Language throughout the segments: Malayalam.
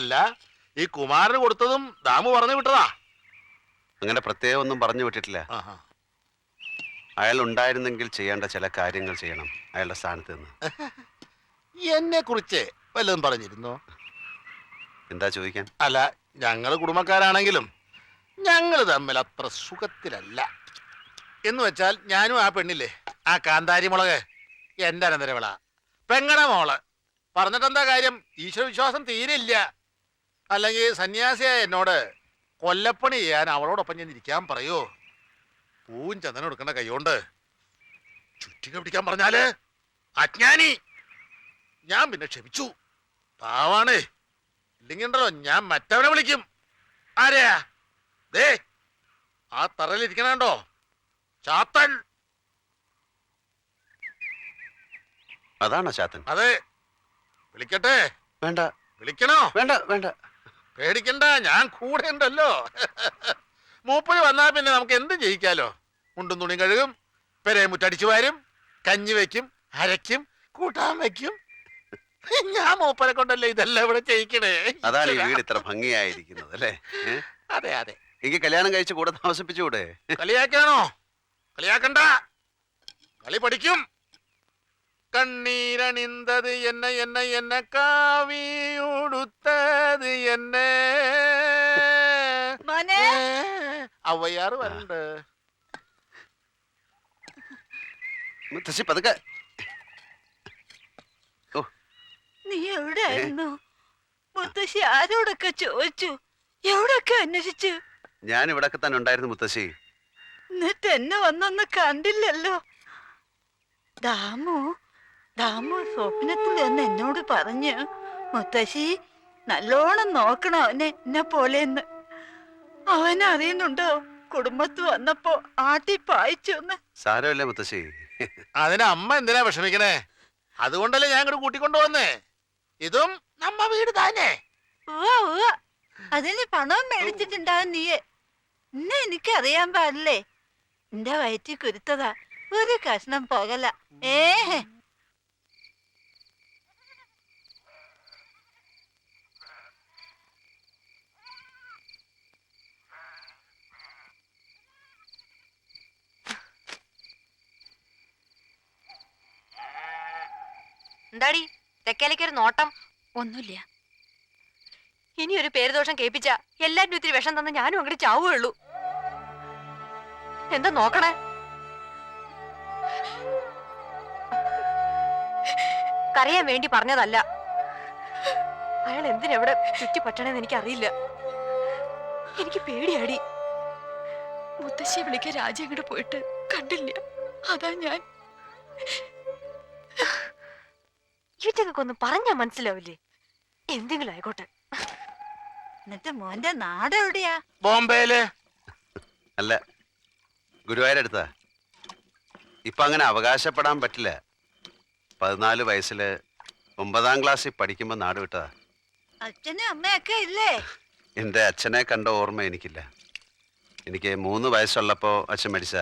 അല്ല ഈ കുമാരന് കൊടുത്തതും ദാമു പറഞ്ഞു വിട്ടതാ. അങ്ങനെ പ്രത്യേകം ഒന്നും പറഞ്ഞു വിട്ടിട്ടില്ല. അയാൾ ഉണ്ടായിരുന്നെങ്കിൽ ചെയ്യേണ്ട ചില കാര്യങ്ങൾ ചെയ്യണം അയാളുടെ സ്ഥാനത്ത് നിന്ന്. എന്നെ കുറിച്ച് വല്ലതും പറഞ്ഞിരുന്നോ? എന്താ ചോദിക്കാൻ? അല്ല ഞങ്ങൾ കുടുംബക്കാരാണെങ്കിലും ഞങ്ങൾ തമ്മിൽ അത്ര സുഖത്തിലല്ല. എന്ന് വെച്ചാൽ ഞാനും ആ പെണ്ണില്ലേ ആ കാന്താരി മുളക് എന്റെ അനന്തരവിള പെങ്ങട മോൾ. പറഞ്ഞിട്ടെന്താ കാര്യം? ഈശ്വര വിശ്വാസം തീരില്ല. അല്ലെങ്കിൽ സന്യാസിയായ എന്നോട് കൊല്ലപ്പണി ചെയ്യാൻ അവളോടൊപ്പം ഞാൻ ഇരിക്കാൻ പറയോ. പൂവും ചന്ദനം എടുക്കേണ്ട കൈകൊണ്ട് ചുറ്റിക പിടിക്കാൻ പറഞ്ഞാൽ അജ്ഞാനി. ഞാൻ പിന്നെ ക്ഷമിച്ചു. പാവാണ്. ഇല്ലെങ്കിൽ ഉണ്ടല്ലോ ഞാൻ മറ്റവനെ വിളിക്കും. ആരെയാ? ദേ ആ തറയിലിരിക്കണോ ചാത്തൻ. അതാണോ ചാത്തൻ? അതെ. വിളിക്കട്ടെ? വേണ്ട. വിളിക്കണോ? വേണ്ട വേണ്ട. പേടിക്കണ്ട ഞാൻ കൂടെ ഉണ്ടല്ലോ. മൂപ്പര് വന്നാൽ പിന്നെ നമുക്ക് എന്ത് ജയിക്കാലോ മുണ്ടും തുണി കഴുകും പെരേ മുറ്റടിച്ചു വാരും കഞ്ഞി വെക്കും അരയ്ക്കും കൂട്ടാൻ വെക്കും ഞാൻ മൂപ്പരെ കൊണ്ടല്ലേ ഇതെല്ലാം ഇവിടെ ചെയ്യിക്കണേ? അതാണ് ഈ വീട് ഇത്ര ഭംഗിയായിരിക്കുന്നത് അല്ലേ? ഏ? അതെ അതെ. എനിക്ക് കല്യാണം കഴിച്ച് കൂടെ താമസിപ്പിച്ചുകൂടെ? കളിയാക്കാണോ കളിയാക്കണ്ട. കളി പഠിക്കും. കണ്ണീരണിന്തത് എന്നെ എന്നെ എന്നെ കാവിയുടുത്തത് എന്നെ. മോനെ. അവയാറ് വരണ്ട്. മുത്തശ്ശി പതുക്കെ. നീ എവിടെയായിരുന്നു? മുത്തശ്ശി ആരോടൊക്കെ ചോദിച്ചു? എവിടൊക്കെ അന്വേഷിച്ചു? ഞാൻ ഇവിടൊക്കെ തന്നെ ഉണ്ടായിരുന്നു മുത്തശ്ശി. എന്നിട്ട് എന്നെ വന്നൊന്ന് കണ്ടില്ലല്ലോ. ദാമു ദാമു സ്വപ്നത്തിൽ എന്ന് എന്നോട് പറഞ്ഞു മുത്തശ്ശി നല്ലോണം നോക്കണം അവനെ എന്നെ പോലെന്ന് അവൻ അറിയുന്നുണ്ടോ? കുടുംബത്ത് വന്നപ്പോ ആട്ടി പായിച്ചു സാരമല്ലേ മുത്തശ്ശി. അതിന് അമ്മ എന്തിനാ വിഷമിക്കണേ? അതുകൊണ്ടല്ലേ ഞാൻ ഇങ്ങോട്ട് കൂട്ടിക്കൊണ്ടു വന്നേ. ഇതും നമ്മ വീട് താനേ അതിന് പണവും മേടിച്ചിട്ടുണ്ടാവും നീയെ. ഇന്ന എനിക്ക് അറിയാൻ പാടില്ലേ? എന്റെ വയറ്റി കുരുത്തതാ. ഒരു കഷ്ണം പോകല. ഏഹേ. എന്താടി? തെക്കേലേക്ക് ഒരു നോട്ടം. ഒന്നുമില്ല. ഇനി ഒരു പേര് ദോഷം കേൾപ്പിച്ച എല്ലാരും ഇത്തിരി വിഷം തന്ന് ഞാനും അങ്ങോട്ട് ചാവുകയുള്ളൂ. എന്താ നോക്കണേ? കരയാൻ വേണ്ടി പറഞ്ഞതല്ല. അയാൾ എന്തിനെവിടെ ചുറ്റി എനിക്ക് എനിക്കറിയില്ല. എനിക്ക് പേടിയാടി. മുത്തശ്ശിയെ വിളിക്കാൻ രാജ അങ്ങോട്ട് പോയിട്ട് കണ്ടില്ല. അതാ ഞാൻ. ഒന്ന് പറഞ്ഞാ മനസ്സിലാവില്ലേ? എന്തെങ്കിലും ആയിക്കോട്ടെ. എന്നിട്ട് മോന്റെ നാട് എവിടെയാ? ബോംബെയിൽ. അല്ല ഗുരുവായൂരടുത്താ ഇപ്പൊ അങ്ങനെ അവകാശപ്പെടാൻ പറ്റില്ല. പതിനാല് വയസ്സിൽ ഒമ്പതാം ക്ലാസ്സിൽ പഠിക്കുമ്പോ നാട് വിട്ടതാ. അച്ഛനും അമ്മയൊക്കെ ഇല്ലേ? എന്റെ അച്ഛനെ കണ്ട ഓർമ്മ എനിക്കില്ല. എനിക്ക് മൂന്ന് വയസ്സുള്ളപ്പോ അച്ഛൻ മരിച്ച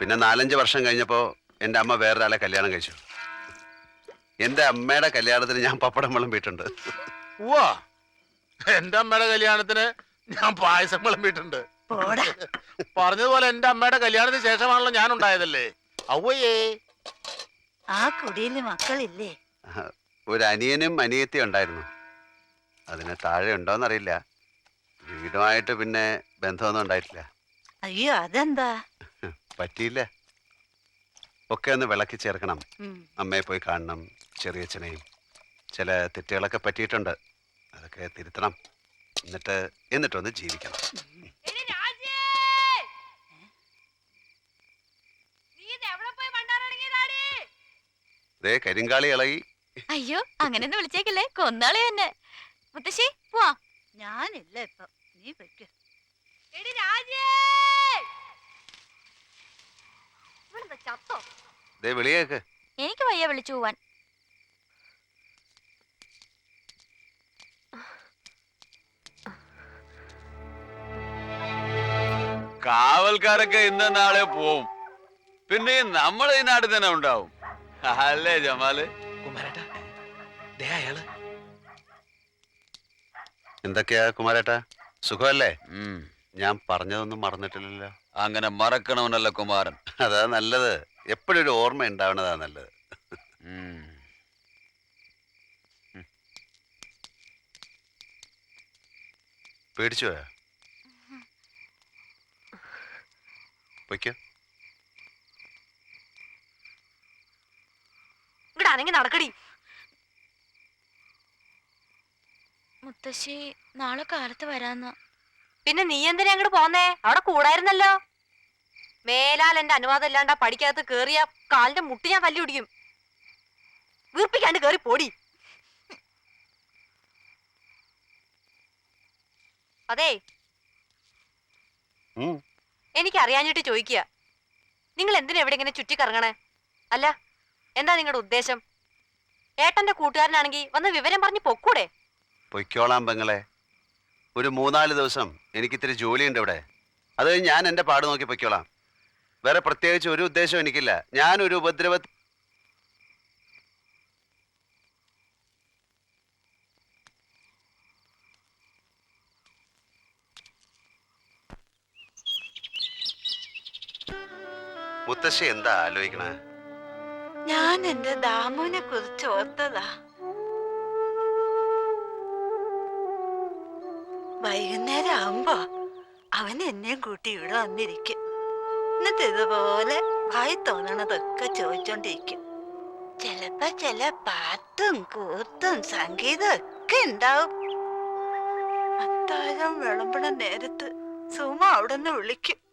പിന്നെ നാലഞ്ച് വർഷം കഴിഞ്ഞപ്പോ എന്റെ അമ്മ വേറൊരാളെ കല്യാണം കഴിച്ചു. എന്റെ അമ്മയുടെ കല്യാണത്തിന് ഞാൻ പപ്പടം വിളമ്പിയിട്ടുണ്ട് ഓ എന്റെ അമ്മയുടെ കല്യാണത്തിന് ഞാൻ പായസം വിളമ്പിയിട്ടുണ്ട് പോടാ. പറഞ്ഞതുപോലെ എന്റെ അമ്മയുടെ കല്യാണത്തിന് ശേഷമാണല്ലോ ഞാൻ ഉണ്ടായതല്ലേ? അവ്വയേ ആ കുടിയിൽ മക്കളില്ലേ? ഒരു അനിയനും അനിയത്തിയും ഉണ്ടായിരുന്നു. അതിന് താഴെ ഉണ്ടോന്നറിയില്ല. വീടുമായിട്ട് പിന്നെ ബന്ധമൊന്നും ഉണ്ടായിട്ടില്ല. അയ്യോ അതെന്താ? പറ്റിയില്ല. ഒക്കെ ഒന്ന് വിളക്കി ചേർക്കണം. ഉം. അമ്മയെ പോയി കാണണം. ചെറിയച്ഛനെയും ചില തെറ്റുകളൊക്കെ പറ്റിയിട്ടുണ്ട്. അതൊക്കെ തിരുത്തണം. എന്നിട്ട് എന്നിട്ടൊന്ന് ജീവിക്കണം. ദേ കരിങ്കാളി ഇളകി. അയ്യോ അങ്ങനെയൊന്നും വിളിച്ചേക്കല്ലേ. കൊന്നാളി തന്നെ. മുത്തശ്ശി പോവാ ഞാനില്ല ഇപ്പൊ. നീ വെക്ക്. ചത്തോ? ദേ വിളിയേക്ക്. എനിക്ക് വയ്യ വിളിച്ചു പോവാൻ. കാവൽക്കാരൊക്കെ ഇന്ന നാളെ പോവും. പിന്നെ നമ്മൾ ഈ നാട്ടിൽ തന്നെ ഉണ്ടാവും. അല്ലേ ജമാൽ? കുമാരേട്ടാ ദേ അയാൾ. എന്തൊക്കെയാ കുമാരേട്ടാ? സുഖമല്ലേ? ഞാൻ പറഞ്ഞതൊന്നും മറന്നിട്ടില്ലല്ലോ. അങ്ങനെ മറക്കണമെന്നല്ല കുമാരൻ. അതാ നല്ലത്. എപ്പോഴും ഒരു ഓർമ്മ ഉണ്ടാവണതാ നല്ലത്. ഉം. പേടിച്ചു പോയാ പൊയ്ക്കോ ഇവിടെ നടക്കടി. മുത്തശ്ശി നാളെ കാലത്ത് വരാന്ന്. പിന്നെ നീ എന്തിനാ അങ്ങോട്ട് പോന്നേ? അവിടെ കൂടായിരുന്നല്ലോ. മേലാൽ എന്റെ അനുവാദം ഇല്ലാണ്ട് ആ പഠിക്കകത്ത് കേറിയ കാലിന്റെ മുട്ടി ഞാൻ തല്ലി പിടിക്കും വീർപ്പിക്കാണ്ട് കേറി പോടി. അതെ. ഉം. എനിക്ക് അറിയാഞ്ഞിട്ട് ചോദിക്കുക. നിങ്ങൾ എന്തിനാ എവിടെ ഇങ്ങനെ ചുറ്റിക്കറങ്ങണേ? അല്ല എന്താ നിങ്ങളുടെ ഉദ്ദേശം? ഏട്ടന്റെ കൂട്ടുകാരനാണെങ്കിൽ വന്ന് വിവരം പറഞ്ഞ് പൊക്കൂടെ? പൊയ്ക്കോളാം പെങ്ങളെ. ഒരു മൂന്നാൽ ദിവസം എനിക്ക് എനിക്കിത്തിരി ജോലിയുണ്ട് ഇവിടെ. അത് ഞാൻ എന്റെ പാട് നോക്കി പൊയ്ക്കോളാം. വേറെ പ്രത്യേകിച്ച് ഒരു ഉദ്ദേശവും എനിക്കില്ല. ഞാനൊരു ഉപദ്രവ മുത്തശ്ശി എന്താ ആലോചിക്കണേ? ഞാൻ എന്റെ ദാമുവിനെ കുറിച്ച് ഓർത്തതാ. വൈകുന്നേരം ആവുമ്പോ അവൻ എന്നെയും കൂട്ടി ഇവിടെ വന്നിരിക്കും. എന്നിട്ട് ഇതുപോലെ വായി തോന്നണതൊക്കെ ചോദിച്ചോണ്ടിരിക്കും. ചിലപ്പോ ചില പാട്ടും കൂത്തും സംഗീതം ഒക്കെ ഉണ്ടാവും. അത്താഴം വിളമ്പണ നേരത്ത് സുമ അവിടെ നിന്ന് വിളിക്കും.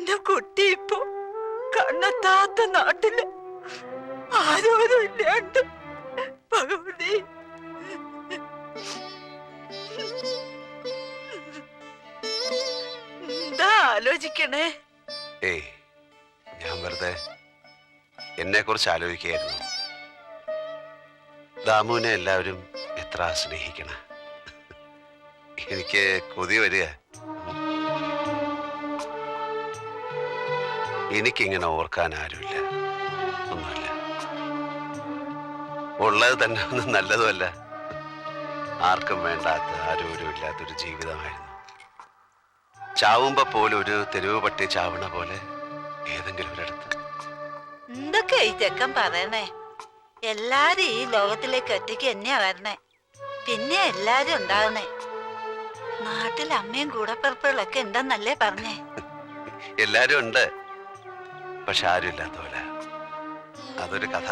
എന്റെ കുട്ടി ഇപ്പൊ കണ്ണെത്താത്ത നാട്ടിൽ ആരോരും ഭഗവതി. എന്താ ഞാൻ വെറുതെ എന്നെ കുറിച്ച് ആലോചിക്കുകയായിരുന്നു. ദാമുവിനെ എല്ലാവരും എത്ര സ്നേഹിക്കണ? എനിക്ക് കൊതി വരിക. എനിക്കിങ്ങനെ ഓർക്കാൻ ആരുമില്ല. ഒന്നുമില്ല. ഉള്ളത് തന്നെ ഒന്നും നല്ലതുമല്ല. ആർക്കും വേണ്ടാത്ത ആരോരും ഇല്ലാത്തൊരു ജീവിതമായിരുന്നു. ചാവുമ്പോ പോലും ഒരു തെരുവ് പട്ടി ചാവണ പോലെ ഏതെങ്കിലും ഒരിടത്ത്. എന്തൊക്കെ ഈ ചെക്കൻ പറയണേ? എല്ലാരും ഈ ലോകത്തിലേക്ക് ഒറ്റയ്ക്ക് തന്നെയാ വരണേ. പിന്നെ എല്ലാരും ഉണ്ടാവണേ നാട്ടിൽ അമ്മയും കൂടപ്പിറപ്പുകളൊക്കെ ഉണ്ടെന്നല്ലേ പറഞ്ഞേ? എല്ലാരും ഉണ്ട്. പക്ഷെ ആരുമില്ലാത്ത പോലെ അതൊരു കഥ.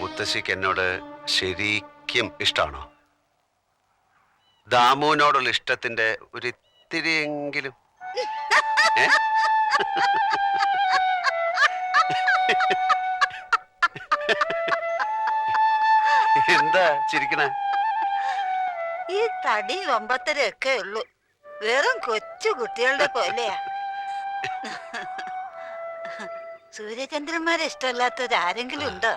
മുത്തശ്ശിക്ക് എന്നോട് ശരിക്കും ഇഷ്ടമാണോ ദാമുവിനോടുള്ള ഇഷ്ടത്തിന്റെ ഒരു ഇത്തിരിയെങ്കിലും. എന്താ ചിരിക്കണ? ഈ തടി ഒമ്പത്തരയൊക്കെ ഉള്ളു വെറും കൊച്ചു കുട്ടികളുടെ പോലെയാ. സൂര്യചന്ദ്രന്മാരെ ഇഷ്ടമല്ലാത്തവരാരെങ്കിലും ഉണ്ടോ?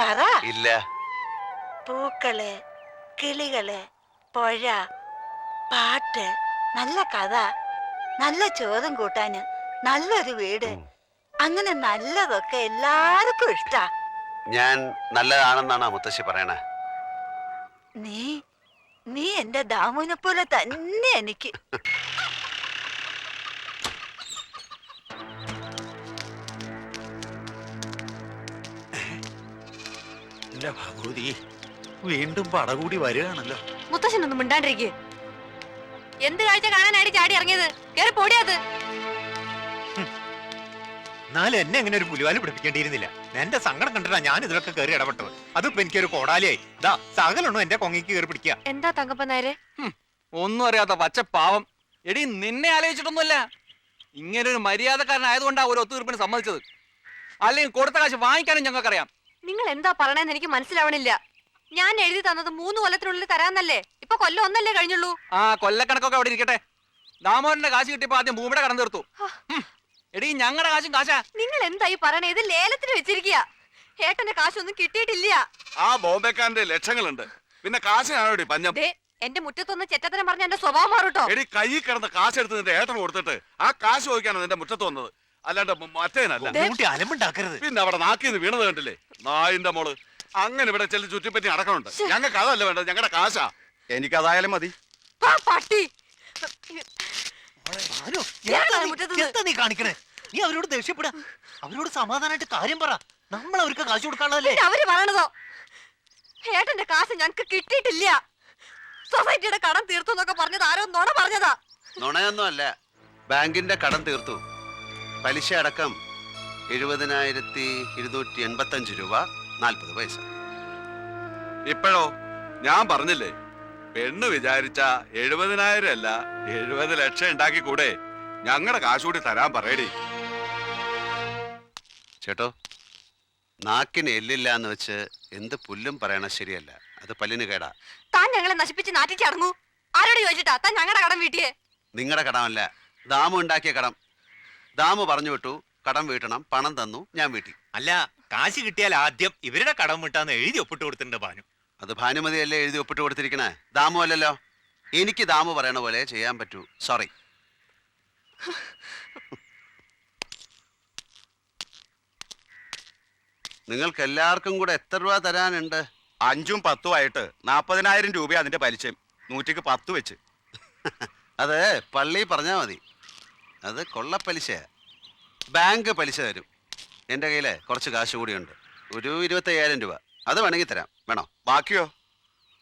പറ. ഇല്ല. പൂക്കൾ കിളികൾ പുഴ പാട്ട് നല്ല കഥ നല്ല ചോറും കൂട്ടാന് നല്ലൊരു വീട്. അങ്ങനെ നല്ലതൊക്കെ എല്ലാവർക്കും ഇഷ്ടാ. ഞാൻ നല്ലതാണെന്നാണ് മുത്തശ്ശി പറയണേ? നീ നീ എന്റെ ദാമുനെ പോലെ തന്നെ എനിക്ക്. എന്റെ ഭഗവതി. വീണ്ടും പടകൂടി വരികയാണല്ലോ. മുത്തശ്ശനൊന്നും മിണ്ടാണ്ടിരിക്കുക എന്ത് കാഴ്ച കാണാനായിട്ട് ചാടി ഇറങ്ങിയത്? കേറി പോടിയത് എന്നാലും എന്നെ അങ്ങനെ ഒരു പുലിവാൽ പിടിപ്പിക്കേണ്ടിയിരുന്നില്ല. എന്റെ സങ്കടം കണ്ടിട്ടാ ഞാൻ ഇതിലൊക്കെ കയറി ഇടപെട്ടത്. അതിപ്പോ എനിക്കൊരു കോടാലിയായി. ഇതാ സകലൊന്നും എന്റെ കൊങ്ങിക്ക് കയറി പിടിക്കുക. എന്താ തങ്കപ്പ നേരെ ഒന്നും അറിയാത്ത പച്ച പാവം. എടി നിന്നെ ആലോചിച്ചിട്ടൊന്നുമല്ല. ഇങ്ങനെ ഒരു മര്യാദക്കാരനായതുകൊണ്ടാ ഒരു ഒത്തുതീർപ്പിന് സമ്മതിച്ചത്. അല്ലെങ്കിൽ കൊടുത്ത കാശ് വാങ്ങിക്കാനും ഞങ്ങൾക്കറിയാം. നിങ്ങൾ എന്താ പറയണെന്ന് എനിക്ക് മനസ്സിലാവണില്ല. ഞാൻ എഴുതി തന്നത് മൂന്ന് കൊല്ലത്തിനുള്ളിൽ തരാന്നല്ലേ? ഇപ്പൊ കൊല്ലം ഒന്നല്ലേ കഴിഞ്ഞുള്ളൂ? ആ കൊല്ലക്കണക്കൊക്കെ അവിടെ ഇരിക്കട്ടെ. ദാമോദരന്റെ കാശ് കിട്ടിയപ്പോ ആദ്യം ഭൂമിയുടെ കടം തീർത്തു. ഹും. എടി ഞങ്ങളുടെ കാശും കാശാ. നിങ്ങൾ എന്താ ഈ പറയണേ? ഇത് ലേലത്തിന് വെച്ചിരിക്കുക ഏട്ടന്റെ കാശൊന്നും കിട്ടിയിട്ടില്ല. ആ ബോംബെക്കാരന്റെ ലക്ഷങ്ങളുണ്ട്. പിന്നെ കാശിനാണോടി പഞ്ഞം? ദേ എന്റെ മുറ്റത്തൊന്ന് ചെറ്റത്തരം പറഞ്ഞ എന്റെ സ്വഭാവം മാറൂട്ടോ. എടി കൈ കിടന്ന കാശെടുത്ത് നിന്റെ ഏട്ടൻ കൊടുത്തിട്ട് ആ കാശ് ചോദിക്കാനാണ് നിന്റെ മുറ്റത്ത് വന്നത്. അല്ലാണ്ട് മറ്റേനല്ല. കുട്ടി അലമ്പുണ്ടാക്കരുത്. പിന്നെ അവിടെ നാക്കിന്ന് വീണത് കണ്ടില്ലേ? നായിന്റെ മോൾ. അങ്ങനെ ഇവിടെ ചെല്ലി ചുറ്റിപ്പറ്റി നടക്കണുണ്ട്. ഞങ്ങൾക്ക് അതല്ല വേണ്ടത്? ഞങ്ങളുടെ കാശാ. എനിക്ക് അതായാലും മതി പട്ടി. നീ- കാണിക്കണേ? നീ അവരോട് ദേഷ്യപ്പെടാ. അവരോട് സമാധാനമായിട്ട് കാര്യം പറ. നമ്മൾ അവർക്ക് കാശ് കൊടുക്കാനുള്ളതല്ലേ? അവർ പറയണതോ? ഏട്ടന്റെ കാശ് ഞങ്ങക്ക് കിട്ടിയിട്ടില്ല. സൊസൈറ്റിയുടെ കടം തീർത്തു എന്നൊക്കെ പറഞ്ഞത് ആരോ നുണ പറഞ്ഞതാ. നുണയൊന്നും അല്ല ബാങ്കിന്റെ കടം തീർത്തു. പലിശ അടക്കം എഴുപതിനായിരത്തി ഇരുന്നൂറ്റി എൺപത്തഞ്ച് രൂപ നാൽപ്പത് പൈസ. ഇപ്പോഴോ? ഞാൻ പറഞ്ഞില്ലേ പെണ്ണ് വിചാരിച്ച എഴുപതിനായിരം അല്ല എഴുപത് ലക്ഷം ഉണ്ടാക്കി കൂടെ ഞങ്ങളുടെ കാശുകൂടി തരാൻ പറയടി. ചേട്ടോ നാക്കിന് എല്ലില്ല എന്ന് വെച്ച് എന്ത് പുല്ലും പറയണ ശരിയല്ല. അത് പല്ലിന് കേടാ. താൻ ഞങ്ങളെ നശിപ്പിച്ച് നാട്ടിച്ചടങ്ങൂ ആരോട് ചോദിച്ചിട്ടാ? താൻ ഞങ്ങളുടെ കടം വീട്ടിയേ. നിങ്ങളുടെ കടമല്ല ദാമു ഉണ്ടാക്കിയ കടം. ദാമു പറഞ്ഞു വിട്ടു കടം വീട്ടണം പണം തന്നു ഞാൻ വീട്ടി അല്ല കാശ് കിട്ടിയാൽ ആദ്യം ഇവരുടെ കടം വിട്ടാന്ന് എഴുതി ഒപ്പിട്ട് കൊടുത്തിട്ടുണ്ട് ഭാനു. അത് ഭാനുമതിയല്ലേ എഴുതി ഒപ്പിട്ട് കൊടുത്തിരിക്കണേ? ദാമു അല്ലല്ലോ. എനിക്ക് ദാമു പറയണ പോലെ ചെയ്യാൻ പറ്റൂ. സോറി നിങ്ങൾക്ക് എല്ലാവർക്കും കൂടെ എത്ര രൂപ തരാനുണ്ട്? അഞ്ചും പത്തും ആയിട്ട് നാപ്പതിനായിരം രൂപ അതിന്റെ പലിശയും നൂറ്റിക്ക് പത്ത് വെച്ച്. അത് പള്ളി പറഞ്ഞാൽ മതി. അത് കൊള്ളപ്പലിശയാ ബാങ്ക് പലിശ തരും. എന്റെ കയ്യിൽ കുറച്ച് കാശ് കൂടിയുണ്ട്. ഒരു ഇരുപത്തയ്യായിരം രൂപ. അത് വേണമെങ്കിൽ തരാം. വേണോ? ബാക്കിയോ?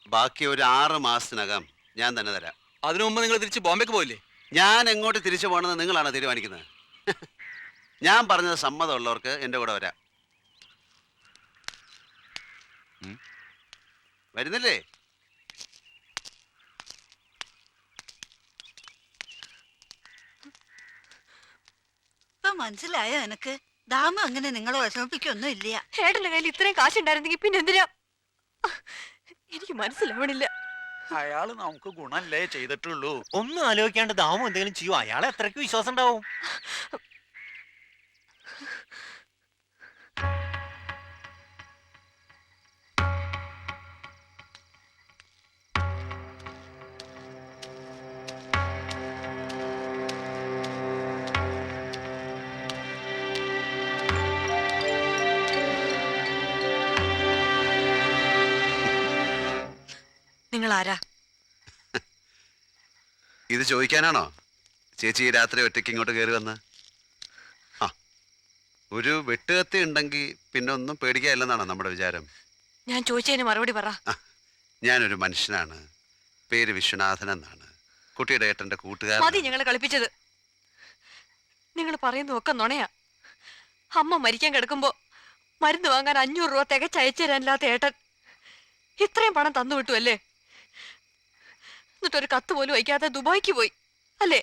ബാക്കി ഒരു ആറ് മാസത്തിനകം ഞാൻ തന്നെ തരാം. അതിനു മുമ്പ് നിങ്ങൾ തിരിച്ച് ബോംബെക്ക് പോയില്ലേ? ഞാൻ എങ്ങോട്ട് തിരിച്ചു പോകണമെന്ന് നിങ്ങളാണ് തീരുമാനിക്കുന്നത്. ഞാൻ പറഞ്ഞത് സമ്മതമുള്ളവർക്ക് എന്റെ കൂടെ വരാം. വരുന്നില്ലേ? മനസ്സിലായോ എനക്ക്? ദാമ അങ്ങനെ നിങ്ങളെ വിഷമിപ്പിക്കൊന്നും ഇല്ല ഏട്ടന്റെ കയ്യിൽ ഇത്രയും കാശ് ഉണ്ടായിരുന്നെങ്കിൽ പിന്നെ എന്തിനാ എനിക്ക് മനസ്സിലാവണില്ല. അയാൾ നമുക്ക് ഗുണല്ലേ ചെയ്തിട്ടുള്ളൂ. ഒന്നും ആലോചിക്കാണ്ട് ദാമു എന്തെങ്കിലും ചെയ്യും? അയാളെ അത്രയ്ക്ക് വിശ്വാസം ഉണ്ടാവും ആരാ? ഇത് ചോദിക്കാനാണോ? ചേച്ചി രാത്രി ഒറ്റയ്ക്ക് ഇങ്ങോട്ട് കയറി വന്ന്? ആ ഒരു വെട്ടുകത്തി ഉണ്ടെങ്കിൽ പിന്നെ ഒന്നും പേടിക്കാനില്ലെന്നാണോ നമ്മുടെ വിചാരം? ഞാൻ ചോദിച്ചതിന് മറുപടി പറ. ഞാനൊരു മനുഷ്യനാണ്. പേര് വിശ്വനാഥൻ എന്നാണ്. കുട്ടിയുടെ കൂട്ടുകാരൻ മതി ഞങ്ങളെ കളിപ്പിച്ചത്. നിങ്ങൾ പറയുന്ന ഒക്കെ നുണയാ. അമ്മ മരിക്കാൻ കിടക്കുമ്പോ മരുന്ന് വാങ്ങാൻ അഞ്ഞൂറ് രൂപ തികച്ചയച്ചു തരാനില്ലാത്ത ഏട്ടൻ. ഇത്രയും പണം തന്നു വിട്ടു അല്ലേ? എന്നിട്ടൊരു കത്ത് പോലും അയക്കാതെ ദുബായിക്ക് പോയി. അല്ലേ?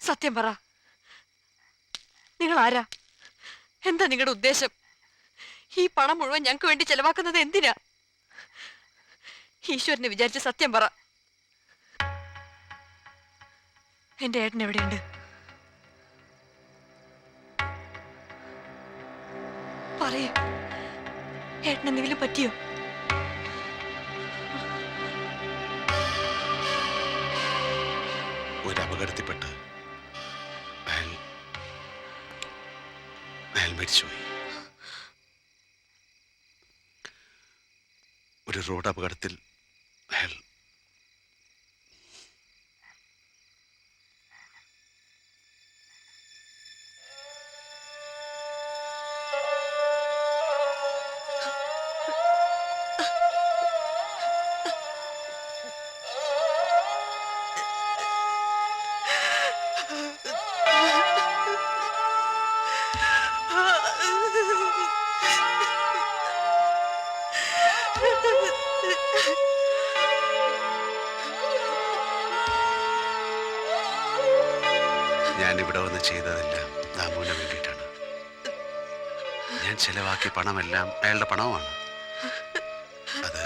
സത്യം പറ. നിങ്ങൾ ആരാ എന്താ നിങ്ങളുടെ ഉദ്ദേശം? ഈ പണം മുഴുവൻ ഞങ്ങൾക്ക് വേണ്ടി ചെലവാക്കുന്നത് എന്തിനാ? ഈശ്വരനെ വിചാരിച്ച് സത്യം പറ. എന്റെ ഏട്ടൻ എവിടെയുണ്ട്? പറയൂ. ഏട്ടൻ എന്തെങ്കിലും പറ്റിയോ? ഒരു അപകടത്തിൽപ്പെട്ട് അയാൾ അയാൾ മരിച്ചുപോയി. ഒരു റോഡ് അപകടത്തിൽ അയാൾ ഞാൻ വന്ന് ചെയ്തതെല്ലാം ദാമുവിന് വേണ്ടിയിട്ടാണ്. ഞാൻ ചെലവാക്കിയ പണമെല്ലാം അയാളുടെ പണവുമാണ്. അത്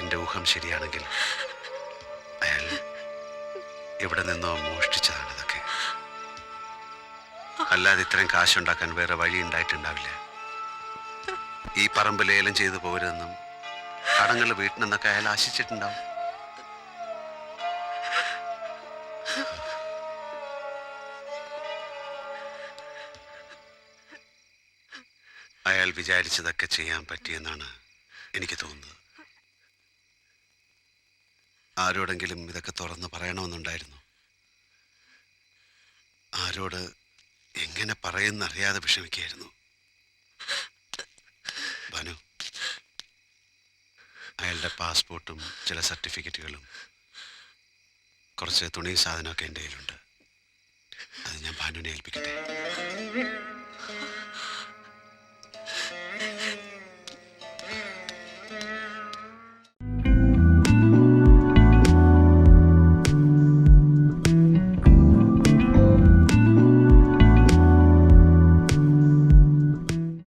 എന്റെ ഊഹം ശരിയാണെങ്കിൽ അയാൾ ഇവിടെ നിന്നോ മോഷ്ടിച്ചതാണ് ഇതൊക്കെ. അല്ലാതെ ഇത്രയും കാശുണ്ടാക്കാൻ വേറെ വഴി ഉണ്ടായിട്ടുണ്ടാവില്ല ഈ പറമ്പ് ലേലം ചെയ്തു പോരുതെന്നും കടങ്ങൾ വീട്ടിനെന്നൊക്കെ അയാൾ ആശിച്ചിട്ടുണ്ടാവും. അയാൾ വിചാരിച്ചതൊക്കെ ചെയ്യാൻ പറ്റിയെന്നാണ് എനിക്ക് തോന്നുന്നത്. ആരോടെങ്കിലും ഇതൊക്കെ തുറന്ന് പറയണമെന്നുണ്ടായിരുന്നു. ആരോട് എങ്ങനെ പറയുന്നറിയാതെ വിഷമിക്കുകയായിരുന്നു ഭാനു അയാളുടെ പാസ്പോർട്ടും ചില സർട്ടിഫിക്കറ്റുകളും. കുറച്ച് തുണി സാധനമൊക്കെ എന്റെ കയ്യിലുണ്ട്. അത് ഞാൻ ഭാനുവിനെ ഏൽപ്പിക്കട്ടെ?